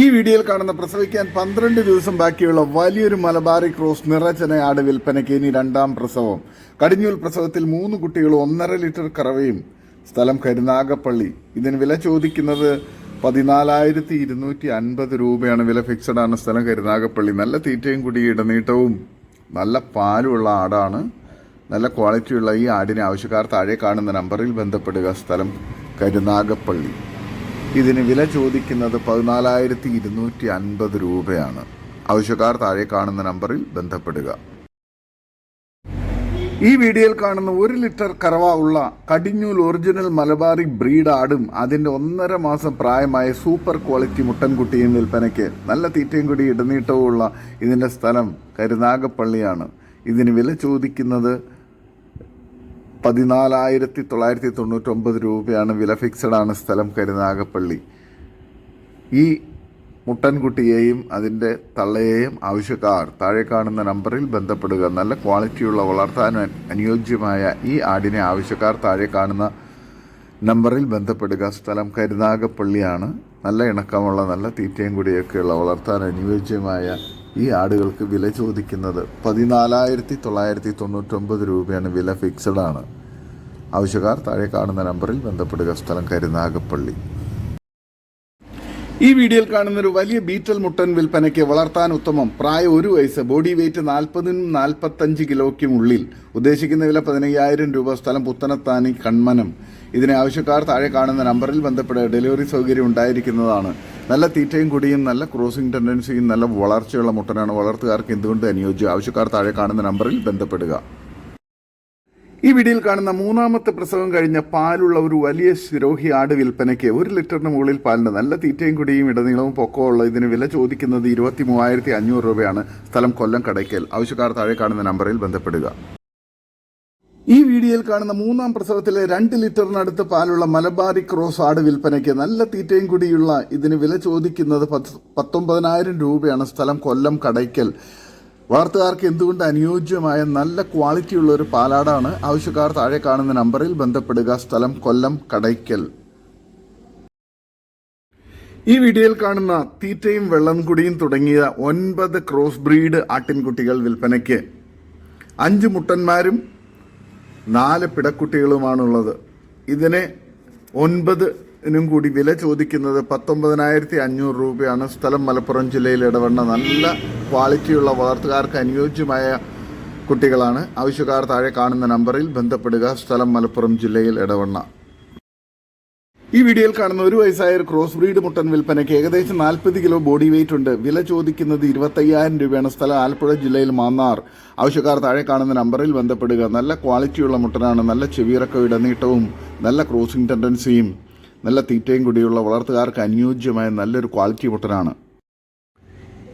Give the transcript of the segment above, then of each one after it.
ഈ വീഡിയോയിൽ കാണുന്ന പ്രസവിക്കാൻ പന്ത്രണ്ട് ദിവസം ബാക്കിയുള്ള വലിയൊരു മലബാറി ക്രോസ് നിറചനയാട് വിൽപ്പനയ്ക്ക് ഇനി രണ്ടാം പ്രസവം. കടിഞ്ഞൂൽ പ്രസവത്തിൽ മൂന്ന് കുട്ടികൾ ഒന്നര ലിറ്റർ കറവയും സ്ഥലം കരുനാഗപ്പള്ളി. ഇതിന് വില ചോദിക്കുന്നത് പതിനാലായിരത്തി ഇരുന്നൂറ്റി അൻപത് രൂപയാണ്. വില ഫിക്സഡ് ആണ്. സ്ഥലം കരുനാഗപ്പള്ളി. നല്ല തീറ്റയും കുടി ഇടനീട്ടവും നല്ല പാലുമുള്ള ആടാണ്. നല്ല ക്വാളിറ്റിയുള്ള ഈ ആടിനെ ആവശ്യക്കാർ താഴെ കാണുന്ന നമ്പറിൽ ബന്ധപ്പെടുക. സ്ഥലം കരുനാഗപ്പള്ളി. ഇതിന് വില ചോദിക്കുന്നത് പതിനാലായിരത്തി ഇരുന്നൂറ്റി അൻപത് രൂപയാണ്. ആവശ്യക്കാർ താഴെ കാണുന്ന നമ്പറിൽ ബന്ധപ്പെടുക. ഈ വീഡിയോയിൽ കാണുന്ന ഒരു ലിറ്റർ കറവ ഉള്ള കടിഞ്ഞൂൽ ഒറിജിനൽ മലബാറി ബ്രീഡ് ആടും അതിന്റെ ഒന്നര മാസം പ്രായമായ സൂപ്പർ ക്വാളിറ്റി മുട്ടൻകുട്ടിയും വിൽപ്പനയ്ക്ക് നല്ല തീറ്റയും കൂടി ഇടനീട്ടവും ഉള്ള ഇതിന്റെ സ്ഥലം കരുനാഗപ്പള്ളിയാണ്. ഇതിന് വില ചോദിക്കുന്നത് പതിനാലായിരത്തി തൊള്ളായിരത്തി തൊണ്ണൂറ്റൊമ്പത് രൂപയാണ് വില ഫിക്സഡ് ആണ് സ്ഥലം കരുനാഗപ്പള്ളി ഈ മുട്ടൻകുട്ടിയെയും അതിന്റെ തള്ളയെയും ആവശ്യക്കാർ താഴെ കാണുന്ന നമ്പറിൽ ബന്ധപ്പെടുക. നല്ല ക്വാളിറ്റിയുള്ള വളർത്താൻ അനുയോജ്യമായ ഈ ആടിനെ ആവശ്യക്കാർ താഴെ കാണുന്ന നമ്പറിൽ ബന്ധപ്പെടുക. സ്ഥലം കരുനാഗപ്പള്ളിയാണ്. നല്ല ഇണക്കമുള്ള നല്ല തീറ്റയും കൂടിയൊക്കെയുള്ള വളർത്താൻ അനുയോജ്യമായ ഈ ആടുകൾക്ക് വില ചോദിക്കുന്നത് പതിനാലായിരത്തി തൊള്ളായിരത്തി തൊണ്ണൂറ്റൊമ്പത് രൂപയാണ് വില ഫിക്സഡ് ആണ്. ആവശ്യക്കാർ താഴെ കാണുന്ന നമ്പറിൽ ബന്ധപ്പെടുക. സ്ഥലം കരുനാഗപ്പള്ളി. ഈ വീഡിയോയിൽ കാണുന്ന ഒരു വലിയ ബീറ്റൽ മുട്ടൻ വിൽപ്പനയ്ക്ക് വളർത്താൻ ഉത്തമം. പ്രായം ഒരു വയസ്സ് ബോഡി വെയിറ്റ് നാൽപ്പതിനും നാൽപ്പത്തഞ്ച് കിലോയ്ക്കും ഉള്ളിൽ. ഉദ്ദേശിക്കുന്ന വില പതിനയ്യായിരം രൂപ. സ്ഥലം പുത്തനത്താനി കൺമനം ഇതിനെ ആവശ്യക്കാർ താഴെ കാണുന്ന നമ്പറിൽ ബന്ധപ്പെട്ട് ഡെലിവറി സൗകര്യം ഉണ്ടായിരിക്കുന്നതാണ്. നല്ല തീറ്റയും കുടിയും നല്ല ക്രോസിംഗ് ടെൻഡൻസിയും നല്ല വളർച്ചയുള്ള മുട്ടനാണ് വളർത്തുകാർക്ക് എന്തുകൊണ്ട് അനുയോജ്യം? ആവശ്യക്കാർ താഴെ കാണുന്ന നമ്പറിൽ ബന്ധപ്പെടുക. ഈ വീഡിയോയിൽ കാണുന്ന മൂന്നാമത്തെ പ്രസവം കഴിഞ്ഞ പാലുള്ള ഒരു വലിയ ശിരോഹി ആട് വിൽപ്പനയ്ക്ക് ഒരു ലിറ്ററിന് മുകളിൽ പാലിന് നല്ല തീറ്റയും കുടിയും ഇടനീളവും പൊക്കമുള്ള ഇതിന് വില ചോദിക്കുന്നത് ഇരുപത്തി മൂവായിരത്തി അഞ്ഞൂറ് രൂപയാണ്. സ്ഥലം കൊല്ലം കടയ്ക്കൽ. ആവശ്യക്കാർ താഴെ കാണുന്ന നമ്പറിൽ ബന്ധപ്പെടുക. ഈ വീഡിയോയിൽ കാണുന്ന മൂന്നാം പ്രസവത്തിലെ രണ്ട് ലിറ്ററിനടുത്ത് പാലുള്ള മലബാറി ക്രോസ് ആട് വിൽപ്പനയ്ക്ക് നല്ല തീറ്റയും കൂടിയുള്ള ഇതിന് വില ചോദിക്കുന്നത് പത്ത് പത്തൊമ്പതിനായിരം രൂപയാണ് സ്ഥലം കൊല്ലം കടയ്ക്കൽ. വളർത്തുകാർക്ക് എന്തുകൊണ്ട് അനുയോജ്യമായ നല്ല ക്വാളിറ്റിയുള്ള ഒരു പാലാടാണ്? ആവശ്യക്കാർ താഴെ കാണുന്ന നമ്പറിൽ ബന്ധപ്പെടുക. സ്ഥലം കൊല്ലം കടയ്ക്കൽ. ഈ വീഡിയോയിൽ കാണുന്ന തീറ്റയും വെള്ളം കുടിയും തുടങ്ങിയ ഒൻപത് ക്രോസ് ബ്രീഡ് ആട്ടിൻകുട്ടികൾ വിൽപ്പനയ്ക്ക്. അഞ്ച് മുട്ടന്മാരും നാല് പിടക്കുട്ടികളുമാണുള്ളത്. ഇതിന് ഒൻപതിനും കൂടി വില ചോദിക്കുന്നത് പത്തൊമ്പതിനായിരത്തി അഞ്ഞൂറ് രൂപയാണ്. സ്ഥലം മലപ്പുറം ജില്ലയിൽ ഇടവണ്ണ. നല്ല ക്വാളിറ്റിയുള്ള വളർത്തുകാർക്ക് അനുയോജ്യമായ കുട്ടികളാണ്. ആവശ്യക്കാർ താഴെ കാണുന്ന നമ്പറിൽ ബന്ധപ്പെടുക. സ്ഥലം മലപ്പുറം ജില്ലയിൽ ഇടവണ്ണ. ഈ വീഡിയോയിൽ കാണുന്ന ഒരു വയസ്സായ ഒരു ക്രോസ് ബ്രീഡ് മുട്ടൻ വിൽപ്പനയ്ക്ക് ഏകദേശം നാൽപ്പത് കിലോ ബോഡി വെയിറ്റ് ഉണ്ട്. വില ചോദിക്കുന്നത് ഇരുപത്തയ്യായിരം രൂപയാണ്. സ്ഥലം ആലപ്പുഴ ജില്ലയിൽ മാന്നാർ. ആവശ്യക്കാർ താഴെ കാണുന്ന നമ്പറിൽ ബന്ധപ്പെടുക. നല്ല ക്വാളിറ്റിയുള്ള മുട്ടനാണ്. നല്ല ചെവിയിറക്കം ഇടനീട്ടവും നല്ല ക്രോസിംഗ് ടെൻഡൻസിയും നല്ല തീറ്റയും കൂടിയുള്ള വളർത്തുകാർക്ക് അനുയോജ്യമായ നല്ലൊരു ക്വാളിറ്റി മുട്ടനാണ്.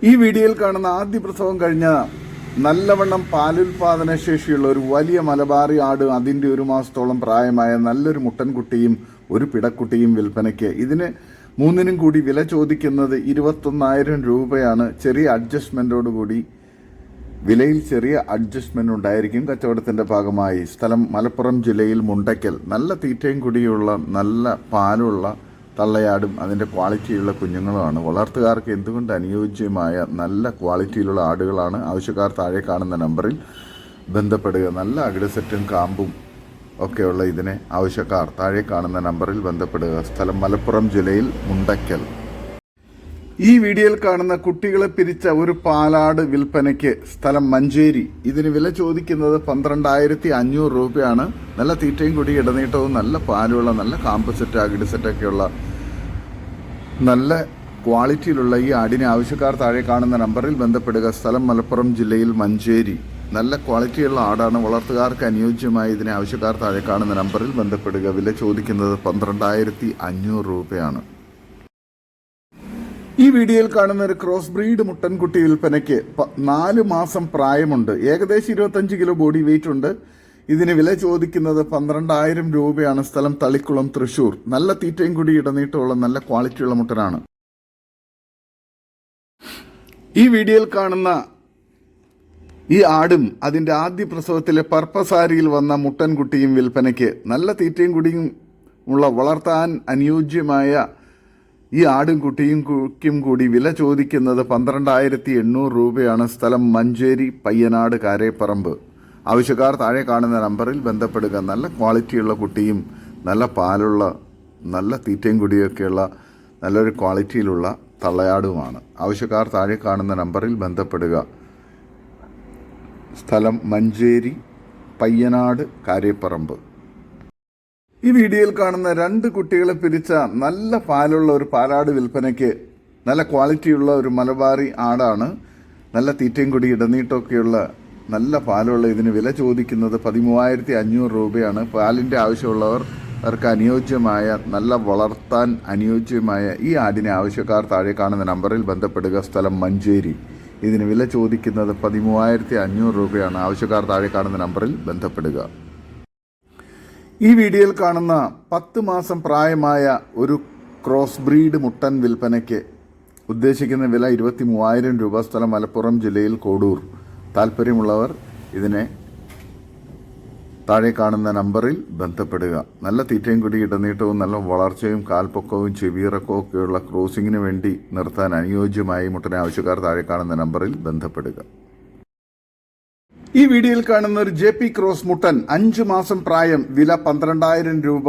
ഈ വീഡിയോയിൽ കാണുന്ന ആദ്യ പ്രസവം കഴിഞ്ഞ നല്ലവണ്ണം പാലുൽപാദന ശേഷിയുള്ള ഒരു വലിയ മലബാറി ആട് അതിന്റെ ഒരു മാസത്തോളം പ്രായമായ നല്ലൊരു മുട്ടൻകുട്ടിയും ഒരു പിടക്കുട്ടിയും വിൽപ്പനയ്ക്ക്. ഇതിന് മൂന്നിനും കൂടി വില ചോദിക്കുന്നത് ഇരുപത്തൊന്നായിരം രൂപയാണ്. ചെറിയ അഡ്ജസ്റ്റ്മെന്റോടുകൂടി വിലയിൽ ചെറിയ അഡ്ജസ്റ്റ്മെന്റ് ഉണ്ടായിരിക്കും കച്ചവടത്തിന്റെ ഭാഗമായി. സ്ഥലം മലപ്പുറം ജില്ലയിൽ മുണ്ടയ്ക്കൽ. നല്ല തീറ്റയും കുടിയുള്ള നല്ല പാലുള്ള തള്ളയാടും അതിന്റെ ക്വാളിറ്റിയുള്ള കുഞ്ഞുങ്ങളുമാണ്. വളർത്തുകാർക്ക് എന്തുകൊണ്ട് അനുയോജ്യമായ നല്ല ക്വാളിറ്റിയിലുള്ള ആടുകളാണ്? ആവശ്യക്കാർ താഴെ കാണുന്ന നമ്പറിൽ ബന്ധപ്പെടുക. നല്ല അകിടസെറ്റും കാമ്പും ഒക്കെയുള്ള ഇതിനെ ആവശ്യക്കാർ താഴെ കാണുന്ന നമ്പറിൽ ബന്ധപ്പെടുക. സ്ഥലം മലപ്പുറം ജില്ലയിൽ മുണ്ടയ്ക്കൽ ഈ വീഡിയോയിൽ കാണുന്ന കുട്ടികളെ പിരിച്ച ഒരു പാലാട് വിൽപ്പനയ്ക്ക് സ്ഥലം മഞ്ചേരി. ഇതിന് വില ചോദിക്കുന്നത് പന്ത്രണ്ടായിരത്തി അഞ്ഞൂറ് രൂപയാണ്. നല്ല തീറ്റയും കൂടി ഇടനീട്ടവും നല്ല പാലുള്ള നല്ല കാമ്പ് സെറ്റ് അകിട് സെറ്റൊക്കെയുള്ള നല്ല ക്വാളിറ്റിയിലുള്ള ഈ ആടിനെ ആവശ്യക്കാർ താഴെ കാണുന്ന നമ്പറിൽ ബന്ധപ്പെടുക. സ്ഥലം മലപ്പുറം ജില്ലയിൽ മഞ്ചേരി. നല്ല ക്വാളിറ്റിയുള്ള ആടാണ്. വളർത്തുകാർക്ക് അനുയോജ്യമായ ഇതിനെ ആവശ്യക്കാർ താഴെ കാണുന്ന നമ്പറിൽ ബന്ധപ്പെടുക. വില ചോദിക്കുന്നത് പന്ത്രണ്ടായിരത്തി അഞ്ഞൂറ് രൂപയാണ്. ഈ വീഡിയോയിൽ കാണുന്ന ഒരു ക്രോസ് ബ്രീഡ് മുട്ടൻകുട്ടി വിൽപ്പനയ്ക്ക് നാല് മാസം പ്രായമുണ്ട്. ഏകദേശം ഇരുപത്തഞ്ച് കിലോ ബോഡി വെയിറ്റ് ഉണ്ട്. ഇതിന് വില ചോദിക്കുന്നത് പന്ത്രണ്ടായിരം രൂപയാണ്. സ്ഥലം തളിക്കുളം തൃശൂർ. നല്ല തീറ്റയും കൂടി ഇടനീട്ടമുള്ള നല്ല ക്വാളിറ്റിയുള്ള മുട്ടനാണ്. ഈ വീഡിയോയിൽ കാണുന്ന ഈ ആടും അതിന്റെ ആദ്യ പ്രസവത്തിലെ പർപ്പസാരിയിൽ വന്ന മുട്ടൻകുട്ടിയും വിൽപ്പനയ്ക്ക് നല്ല തീറ്റയും കുടിയും ഉള്ള വളർത്താൻ അനുയോജ്യമായ ഈ ആടും കുട്ടിയും കുക്കും കൂടി വില ചോദിക്കുന്നത് പന്ത്രണ്ടായിരത്തി എണ്ണൂറ് രൂപയാണ് സ്ഥലം മഞ്ചേരി പയ്യനാട് കാരേപ്പറമ്പ്. ആവശ്യക്കാർ താഴെ കാണുന്ന നമ്പറിൽ ബന്ധപ്പെടുക. നല്ല ക്വാളിറ്റിയുള്ള കുട്ടിയും നല്ല പാലുള്ള നല്ല തീറ്റയും കുടിയൊക്കെയുള്ള നല്ലൊരു ക്വാളിറ്റിയിലുള്ള തള്ളയാടുമാണ്. ആവശ്യക്കാർ താഴെ കാണുന്ന നമ്പറിൽ ബന്ധപ്പെടുക. സ്ഥലം മഞ്ചേരി പയ്യനാട് കാരേപ്പറമ്പ് ഈ വീഡിയോയിൽ കാണുന്ന രണ്ട് കുട്ടികളെ പിരിച്ച നല്ല പാലുള്ള ഒരു പാലാട് വിൽപ്പനയ്ക്ക് നല്ല ക്വാളിറ്റിയുള്ള ഒരു മലബാറി ആടാണ് നല്ല തീറ്റയും കൂടി ഇടനീട്ടമൊക്കെയുള്ള നല്ല പാലുള്ള ഇതിന് വില ചോദിക്കുന്നത് പതിമൂവായിരത്തി അഞ്ഞൂറ് രൂപയാണ്. പാലിന്റെ ആവശ്യമുള്ളവർ അവർക്ക് അനുയോജ്യമായ നല്ല വളർത്താൻ അനുയോജ്യമായ ഈ ആടിനെ ആവശ്യക്കാർ താഴെ കാണുന്ന നമ്പറിൽ ബന്ധപ്പെടുക. സ്ഥലം മഞ്ചേരി. ഇതിന് വില ചോദിക്കുന്നത് പതിമൂവായിരത്തി അഞ്ഞൂറ് രൂപയാണ്. ആവശ്യക്കാർ താഴെ കാണുന്ന നമ്പറിൽ ബന്ധപ്പെടുക. ഈ വീഡിയോയിൽ കാണുന്ന പത്ത് മാസം പ്രായമായ ഒരു ക്രോസ് ബ്രീഡ് മുട്ടൻ വിൽപ്പനയ്ക്ക് ഉദ്ദേശിക്കുന്ന വില ഇരുപത്തി മൂവായിരം രൂപ സ്ഥലം മലപ്പുറം ജില്ലയിൽ കോടൂർ. താല്പര്യമുള്ളവർ ഇതിനെ താഴെ കാണുന്ന നമ്പറിൽ ബന്ധപ്പെടുക. നല്ല തീറ്റയും കൂടി ഇടനീട്ടവും നല്ല വളർച്ചയും കാൽപ്പൊക്കവും ചെവിയിറക്കവും ഒക്കെയുള്ള ക്രോസിങ്ങിന് വേണ്ടി നിർത്താൻ അനുയോജ്യമായി മുട്ടനെ ആവശ്യക്കാർ താഴെ കാണുന്ന നമ്പറിൽ ബന്ധപ്പെടുക. ഈ വീഡിയോയിൽ കാണുന്ന ഒരു ജെ പി ക്രോസ് മുട്ടൻ അഞ്ച് മാസം പ്രായം വില പന്ത്രണ്ടായിരം രൂപ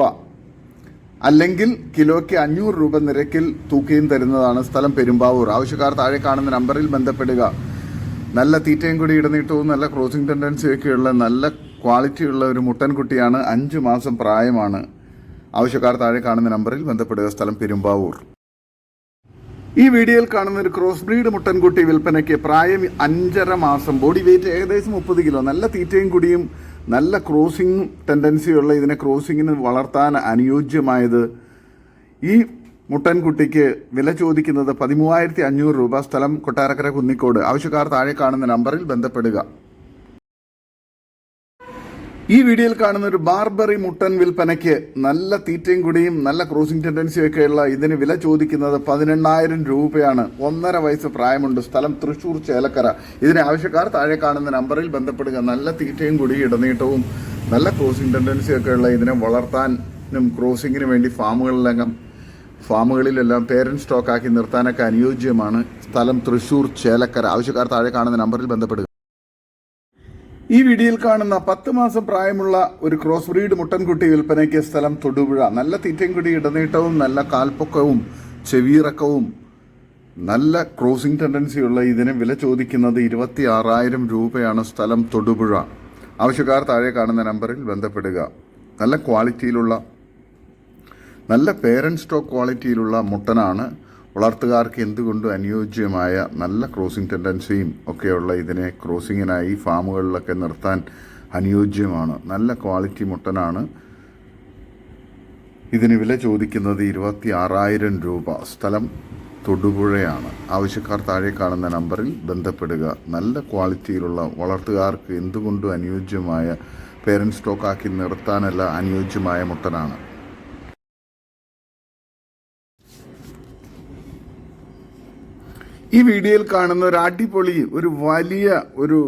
അല്ലെങ്കിൽ കിലോയ്ക്ക് അഞ്ഞൂറ് രൂപ നിരക്കിൽ തൂക്കിയും തരുന്നതാണ് സ്ഥലം പെരുമ്പാവൂർ. ആവശ്യക്കാർ താഴെ കാണുന്ന നമ്പറിൽ ബന്ധപ്പെടുക. നല്ല തീറ്റയും കൂടി ഇടനീട്ടവും നല്ല ക്രോസിംഗ് ടെൻഡൻസിയൊക്കെയുള്ള നല്ല ക്വാളിറ്റിയുള്ള ഒരു മുട്ടൻകുട്ടിയാണ് അഞ്ചു മാസം പ്രായമാണ്. ആവശ്യക്കാർ താഴെ കാണുന്ന നമ്പറിൽ ബന്ധപ്പെടുക. സ്ഥലം പെരുമ്പാവൂർ. ഈ വീഡിയോയിൽ കാണുന്ന ഒരു ക്രോസ് ബ്രീഡ് മുട്ടൻകുട്ടി വിൽപ്പനയ്ക്ക് പ്രായം അഞ്ചര മാസം. ബോഡി വെയിറ്റ് ഏകദേശം മുപ്പത് കിലോ നല്ല തീറ്റയും കുടിയും നല്ല ക്രോസിംഗ് ടെൻഡൻസിയുള്ള ഇതിനെ ക്രോസിങ്ങിന് വളർത്താൻ അനുയോജ്യമായത് ഈ മുട്ടൻകുട്ടിക്ക് വില ചോദിക്കുന്നത് പതിമൂവായിരത്തി അഞ്ഞൂറ് രൂപ. സ്ഥലം കൊട്ടാരക്കര കുന്നിക്കോട്. ആവശ്യക്കാർ താഴെ കാണുന്ന നമ്പറിൽ ബന്ധപ്പെടുക. ഈ വീഡിയോയിൽ കാണുന്ന ഒരു ബാർബറി മുട്ടൻ വിൽപ്പനയ്ക്ക് നല്ല തീറ്റയും കുടിയും നല്ല ക്രോസിംഗ് ടെൻഡൻസിയും ഒക്കെയുള്ള ഇതിന് വില ചോദിക്കുന്നത് പതിനെണ്ണായിരം രൂപയാണ്. ഒന്നര വയസ്സ് പ്രായമുണ്ട്. സ്ഥലം തൃശൂർ ചേലക്കര. ഇതിന് ആവശ്യക്കാർ താഴെ കാണുന്ന നമ്പറിൽ ബന്ധപ്പെടുക. നല്ല തീറ്റയും കുടിയും ഇടനീട്ടവും നല്ല ക്രോസിംഗ് ടെൻഡൻസിയും ഒക്കെയുള്ള ഇതിനെ വളർത്താനും ക്രോസിങ്ങിന് വേണ്ടി ഫാമുകളിലെല്ലാം ഫാമുകളിലെല്ലാം പേരന്റ് സ്റ്റോക്കാക്കി നിർത്താനൊക്കെ അനുയോജ്യമാണ് സ്ഥലം തൃശൂർ ചേലക്കര. ആവശ്യക്കാർ താഴെ കാണുന്ന നമ്പറിൽ ബന്ധപ്പെടുക. ഈ വീഡിയോയിൽ കാണുന്ന പത്ത് മാസം പ്രായമുള്ള ഒരു ക്രോസ് ബ്രീഡ് മുട്ടൻകുട്ടി വിൽപ്പനയ്ക്ക് സ്ഥലം തൊടുപുഴ. നല്ല തീറ്റൻകുടി കുടി ഇടനീട്ടവും നല്ല കാൽപ്പൊക്കവും ചെവിയിറക്കവും നല്ല ക്രോസിംഗ് ടെൻഡൻസിയുള്ള ഇതിന് വില ചോദിക്കുന്നത് ഇരുപത്തി ആറായിരം രൂപയാണ് സ്ഥലം തൊടുപുഴ. ആവശ്യക്കാർ താഴെ കാണുന്ന നമ്പറിൽ ബന്ധപ്പെടുക. നല്ല ക്വാളിറ്റിയിലുള്ള നല്ല പേരന്റ് സ്റ്റോക്ക് ക്വാളിറ്റിയിലുള്ള മുട്ടനാണ് വളർത്തുകാർക്ക് എന്തുകൊണ്ടും അനുയോജ്യമായ നല്ല ക്രോസിംഗ് ടെൻഡൻസിയും ഒക്കെയുള്ള ഇതിനെ ക്രോസിങ്ങിനായി ഫാമുകളിലൊക്കെ നിർത്താൻ അനുയോജ്യമാണ്. നല്ല ക്വാളിറ്റി മുട്ടനാണ്. ഇതിന് വില ചോദിക്കുന്നത് ഇരുപത്തി ആറായിരം രൂപ. സ്ഥലം തൊടുപുഴയാണ്. ആവശ്യക്കാർ താഴെ കാണുന്ന നമ്പറിൽ ബന്ധപ്പെടുക. നല്ല ക്വാളിറ്റിയിലുള്ള വളർത്തുകാർക്ക് എന്തുകൊണ്ടും അനുയോജ്യമായ പേരൻസ് സ്റ്റോക്കാക്കി നിർത്താനല്ല അനുയോജ്യമായ മുട്ടനാണ്. ഈ വീഡിയോയിൽ കാണുന്ന ഒരു അടിപൊളി ഒരു വലിയ ഒരു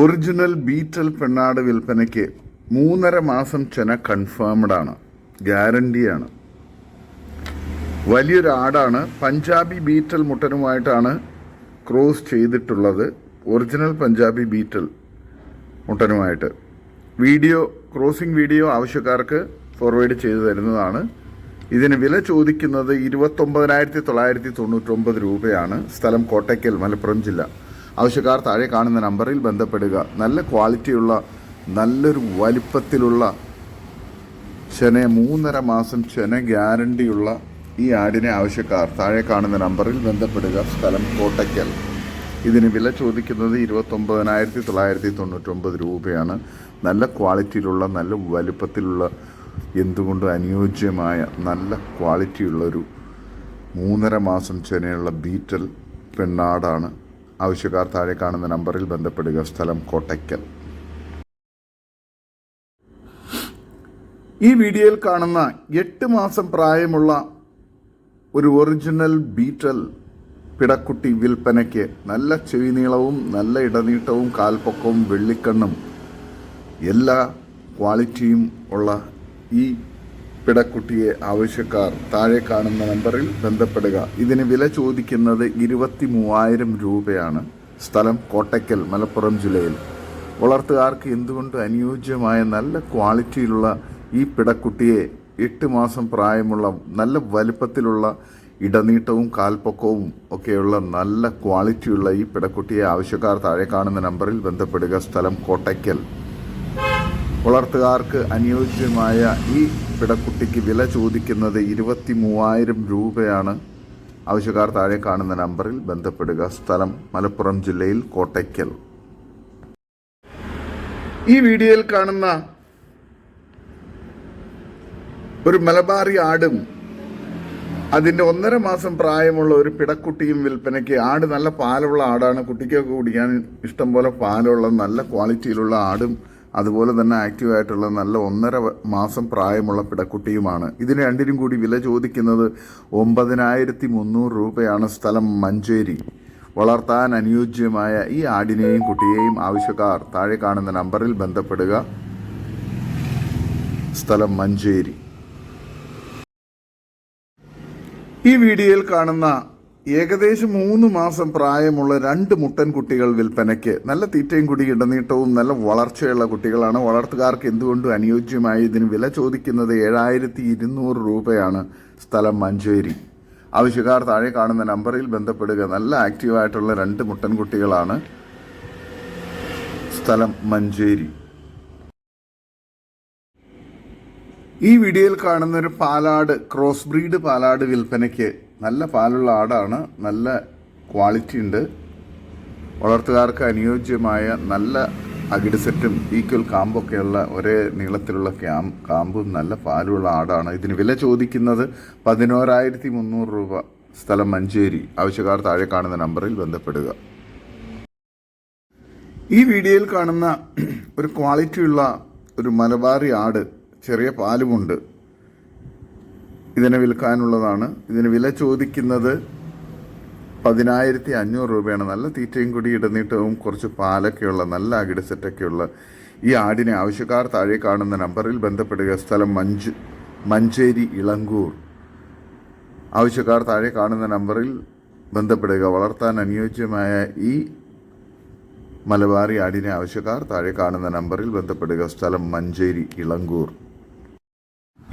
ഒറിജിനൽ ബീറ്റൽ പെണ്ണാട് വിൽപ്പനയ്ക്ക് മൂന്നര മാസം ചെന കൺഫേംഡ് ആണ് ഗ്യാരണ്ടിയാണ് വലിയൊരു ആടാണ് പഞ്ചാബി ബീറ്റൽ മുട്ടനുമായിട്ടാണ് ക്രോസ് ചെയ്തിട്ടുള്ളത് ഒറിജിനൽ പഞ്ചാബി ബീറ്റൽ മുട്ടനുമായിട്ട്. വീഡിയോ ക്രോസിംഗ് വീഡിയോ ആവശ്യക്കാർക്ക് ഫോർവേഡ് ചെയ്തു തരുന്നതാണ്. ഇതിന് വില ചോദിക്കുന്നത് ഇരുപത്തൊമ്പതിനായിരത്തി തൊള്ളായിരത്തി തൊണ്ണൂറ്റൊമ്പത് രൂപയാണ്. സ്ഥലം കോട്ടയ്ക്കൽ മലപ്പുറം ജില്ല. ആവശ്യക്കാർ താഴെ കാണുന്ന നമ്പറിൽ ബന്ധപ്പെടുക. നല്ല ക്വാളിറ്റിയുള്ള നല്ലൊരു വലിപ്പത്തിലുള്ള ചെന മൂന്നര മാസം ചെന ഗ്യാരണ്ടിയുള്ള ഈ ആടിനെ ആവശ്യക്കാർ താഴെ കാണുന്ന നമ്പറിൽ ബന്ധപ്പെടുക. സ്ഥലം കോട്ടയ്ക്കൽ. ഇതിന് വില ചോദിക്കുന്നത് ഇരുപത്തൊമ്പതിനായിരത്തി തൊള്ളായിരത്തി തൊണ്ണൂറ്റൊമ്പത് രൂപയാണ്. നല്ല ക്വാളിറ്റിയിലുള്ള നല്ല വലുപ്പത്തിലുള്ള എന്തുകൊണ്ടും അനുയോജ്യമായ നല്ല ക്വാളിറ്റിയുള്ളൊരു മൂന്നര മാസം ചെനയുള്ള ബീറ്റൽ പെണ്ണാടാണ്. ആവശ്യക്കാർ താഴെ കാണുന്ന നമ്പറിൽ ബന്ധപ്പെടുക. സ്ഥലം കോട്ടയ്ക്കൽ. ഈ വീഡിയോയിൽ കാണുന്ന എട്ട് മാസം പ്രായമുള്ള ഒരു ഒറിജിനൽ ബീറ്റൽ പിടക്കുട്ടി വിൽപ്പനയ്ക്ക് നല്ല ചെവി നീളവും നല്ല ഇടനീട്ടവും കാൽപ്പൊക്കവും വെള്ളിക്കണ്ണും എല്ലാ ക്വാളിറ്റിയും ഉള്ള ഈ പിടക്കുട്ടിയെ ആവശ്യക്കാർ താഴെ കാണുന്ന നമ്പറിൽ ബന്ധപ്പെടുക. ഇതിന് വില ചോദിക്കുന്നത് ഇരുപത്തി മൂവായിരം രൂപയാണ്. സ്ഥലം കോട്ടയ്ക്കൽ മലപ്പുറം ജില്ലയിൽ. വളർത്തുകാർക്ക് എന്തുകൊണ്ട് അനുയോജ്യമായ നല്ല ക്വാളിറ്റിയിലുള്ള ഈ പിടക്കുട്ടിയെ എട്ട് മാസം പ്രായമുള്ള നല്ല വലുപ്പത്തിലുള്ള ഇടനീട്ടവും കാൽപ്പൊക്കവും ഒക്കെയുള്ള നല്ല ക്വാളിറ്റിയുള്ള ഈ പിടക്കുട്ടിയെ ആവശ്യക്കാർ താഴെ കാണുന്ന നമ്പറിൽ ബന്ധപ്പെടുക. സ്ഥലം കോട്ടയ്ക്കൽ. വളർത്തുകാർക്ക് അനുയോജ്യമായ ഈ പിടക്കുട്ടിക്ക് വില ചോദിക്കുന്നത് ഇരുപത്തി മൂവായിരം രൂപയാണ്. ആവശ്യക്കാർ താഴെ കാണുന്ന നമ്പറിൽ ബന്ധപ്പെടുക. സ്ഥലം മലപ്പുറം ജില്ലയിൽ കോട്ടയ്ക്കൽ. ഈ വീഡിയോയിൽ കാണുന്ന ഒരു മലബാറി ആടും അതിന്റെ ഒന്നര മാസം പ്രായമുള്ള ഒരു പിടക്കുട്ടിയും വിൽപ്പനയ്ക്ക് ആട് നല്ല പാലുള്ള ആടാണ്. കുട്ടിക്കൊക്കെ കുടിക്കാൻ ഇഷ്ടം പോലെ പാലുള്ള നല്ല ക്വാളിറ്റിയിലുള്ള ആടും അതുപോലെ തന്നെ ആക്റ്റീവ് ആയിട്ടുള്ള നല്ല ഒന്നര മാസം പ്രായമുള്ള പിടക്കുട്ടിയുമാണ്. ഇതിന് രണ്ടിനും കൂടി വില ചോദിക്കുന്നത് ഒമ്പതിനായിരത്തി മുന്നൂറ് രൂപയാണ് സ്ഥലം മഞ്ചേരി. വളർത്താൻ അനുയോജ്യമായ ഈ ആടിനെയും കുട്ടിയെയും ആവശ്യക്കാർ താഴെ കാണുന്ന നമ്പറിൽ ബന്ധപ്പെടുക. സ്ഥലം മഞ്ചേരി. ഈ വീഡിയോയിൽ കാണുന്ന ഏകദേശം മൂന്ന് മാസം പ്രായമുള്ള രണ്ട് മുട്ടൻ കുട്ടികൾ വിൽപ്പനയ്ക്ക് നല്ല തീറ്റയും കുടി ഇടനീട്ടവും നല്ല വളർച്ചയുള്ള കുട്ടികളാണ്. വളർത്തുകാർക്ക് എന്തുകൊണ്ടും അനുയോജ്യമായി ഇതിന് വില ചോദിക്കുന്നത്? ഏഴായിരത്തി ഇരുന്നൂറ് രൂപയാണ് സ്ഥലം മഞ്ചേരി. ആവശ്യക്കാർ താഴെ കാണുന്ന നമ്പറിൽ ബന്ധപ്പെടുക. നല്ല ആക്റ്റീവായിട്ടുള്ള രണ്ട് മുട്ടൻ കുട്ടികളാണ് സ്ഥലം മഞ്ചേരി. ഈ വീഡിയോയിൽ കാണുന്ന ഒരു പാലാട് ക്രോസ് ബ്രീഡ് പാലാട് വിൽപ്പനയ്ക്ക് നല്ല പാലുള്ള ആടാണ്. നല്ല ക്വാളിറ്റി ഉണ്ട്. വളർത്തുകാർക്ക് അനുയോജ്യമായ നല്ല അകിട് സെറ്റും ഈക്വൽ കാമ്പൊക്കെയുള്ള ഒരേ നീളത്തിലുള്ള ക്യാം കാമ്പും നല്ല പാലുള്ള ആടാണ്. ഇതിന് വില ചോദിക്കുന്നത് പതിനോരായിരത്തി മുന്നൂറ് രൂപ. സ്ഥലം മഞ്ചേരി. ആവശ്യക്കാർ താഴെ കാണുന്ന നമ്പറിൽ ബന്ധപ്പെടുക. ഈ വീഡിയോയിൽ കാണുന്ന ഒരു ക്വാളിറ്റിയുള്ള ഒരു മലബാറി ആട് ചെറിയ പാലുമുണ്ട്. ഇതിനെ വിൽക്കാനുള്ളതാണ്. ഇതിന് വില ചോദിക്കുന്നത് പതിനായിരത്തി അഞ്ഞൂറ് രൂപയാണ്. നല്ല തീറ്റയും കൂടി ഇടനീട്ടവും കുറച്ച് പാലൊക്കെയുള്ള നല്ല അകിട് സെറ്റൊക്കെയുള്ള ഈ ആടിനെ ആവശ്യക്കാർ താഴെ കാണുന്ന നമ്പറിൽ ബന്ധപ്പെടുക. സ്ഥലം മഞ്ച് മഞ്ചേരി ഇളങ്കൂർ. ആവശ്യക്കാർ താഴെ കാണുന്ന നമ്പറിൽ ബന്ധപ്പെടുക. വളർത്താൻ അനുയോജ്യമായ ഈ മലബാറി ആടിനെ ആവശ്യക്കാർ താഴെ കാണുന്ന നമ്പറിൽ ബന്ധപ്പെടുക. സ്ഥലം മഞ്ചേരി ഇളങ്കൂർ.